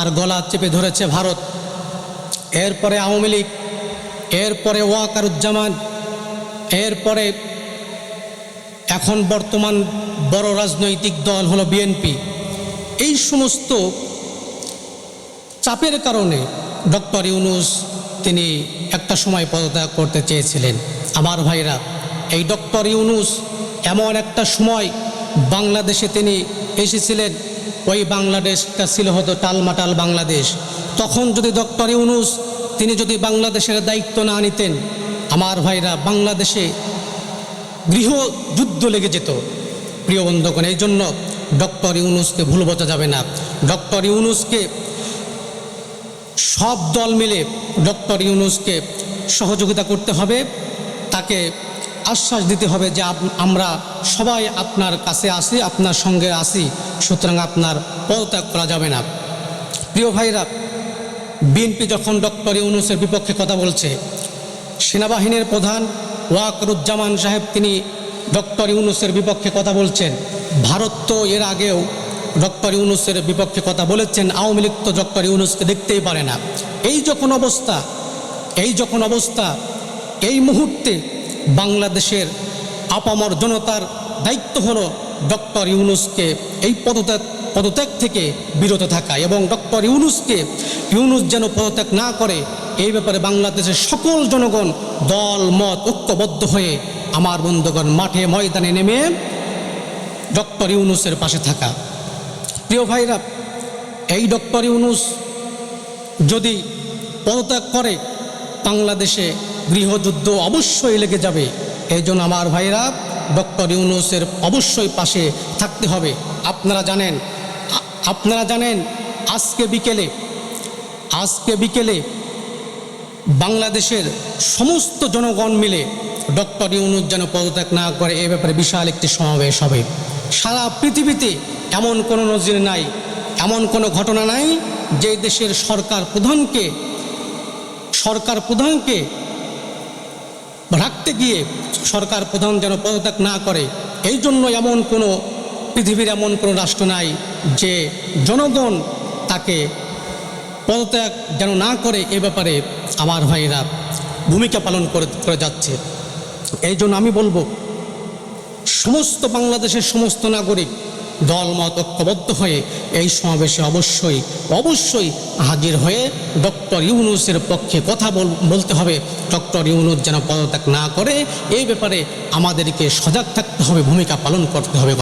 তার গলা চেপে ধরেছে ভারত। এরপরে আওয়ামী লীগ, এরপরে ওয়াকারুজ্জামান, এরপরে এখন বর্তমান বড় রাজনৈতিক দল হলো বিএনপি। এই সমস্ত চাপের কারণে ডক্টর ইউনুস তিনি একটা সময় পদত্যাগ করতে চেয়েছিলেন। আমার ভাইরা, এই ডক্টর ইউনুস এমন একটা সময় বাংলাদেশে তিনি এসেছিলেন ওই বাংলাদেশটা ছিল হতো টালমাটাল বাংলাদেশ। তখন যদি ডক্টর ইউনুস, তিনি যদি বাংলাদেশের দায়িত্ব না নিতেন, আমার ভাইরা বাংলাদেশে গৃহযুদ্ধ লেগে যেত। প্রিয় বন্ধুগণ, এই জন্য ডক্টর ইউনুসকে ভুল বোঝা যাবে না। ডক্টর ইউনুসকে সব দল মিলে ডক্টর ইউনুসকে সহযোগিতা করতে হবে। তাকে আশ্বাস দিতে হবে যে আমরা সবাই আপনার কাছে আসি, আপনার সঙ্গে আসি, সুতরাং আপনার পদত্যাগ করা যাবে না। প্রিয় ভাইরা, বিএনপি যখন ডক্টর ইউনুসের বিপক্ষে কথা বলছে, সেনাবাহিনীর প্রধান ওয়াকরুজ্জামান সাহেব তিনি ডক্টর ইউনুসের বিপক্ষে কথা বলছেন। ভারত তো এর আগেও ডক্টর ইউনুসের বিপক্ষে কথা বলেছেন, আওয়ামী লীগ তো ডক্টর ইউনুসকে দেখতেই পারে না। এই যখন অবস্থা, এই যখন অবস্থা, এই মুহূর্তে বাংলাদেশের আপামর জনতার দায়িত্ব হলো ডক্টর ইউনুসকে এই পদত্যাগ পদত্যাগ থেকে বিরত থাকা এবং ডক্টর ইউনুসকে, ইউনুস যেন পদত্যাগ না করে, এই ব্যাপারে বাংলাদেশের সকল জনগণ দল, মত ঐক্যবদ্ধ হয়ে আমার বন্ধুগণ মাঠে ময়দানে নেমে ডক্টর ইউনুসের পাশে থাকা। প্রিয় ভাইরা, এই ডক্টর ইউনুস যদি পদত্যাগ করে, বাংলাদেশে গৃহযুদ্ধ অবশ্যই লেগে যাবে। এই জন্য আমার ভাইরা ডক্টর ইউনুসের অবশ্যই পাশে থাকতে হবে। আপনারা জানেন আপনারা জানেন, আজকে বিকেলে আজকে বিকেলে বাংলাদেশের সমস্ত জনগণ মিলে ডক্টর ইউনুস যেন পদত্যাগ না করে, এ ব্যাপারে বিশাল একটি সমাবেশ হবে। সারা পৃথিবীতে এমন কোনো নজির নাই, এমন কোনো ঘটনা নাই যে দেশের সরকার প্রধানকে সরকার প্রধানকে রাখতে গিয়ে সরকার প্রধান যেন পদত্যাগ না করে, এই জন্য এমন কোনো, পৃথিবীর এমন কোনো রাষ্ট্র নাই যে জনগণ তাকে পদত্যাগ যেন না করে এ ব্যাপারে আমার ভাইয়েরা ভূমিকা পালন করে করে যাচ্ছে। এই জন্য আমি বলব, সমস্ত বাংলাদেশের সমস্ত নাগরিক দলমত ঐক্যবদ্ধ হয়ে এই সমাবেশে অবশ্যই অবশ্যই হাজির হয়ে ডক্টর ইউনুসের পক্ষে কথা বল- বলতে হবে। ডক্টর ইউনুস যেন পদত্যাগ না করে, এই ব্যাপারে আমাদেরকে সজাগ থাকতে হবে, ভূমিকা পালন করতে হবে।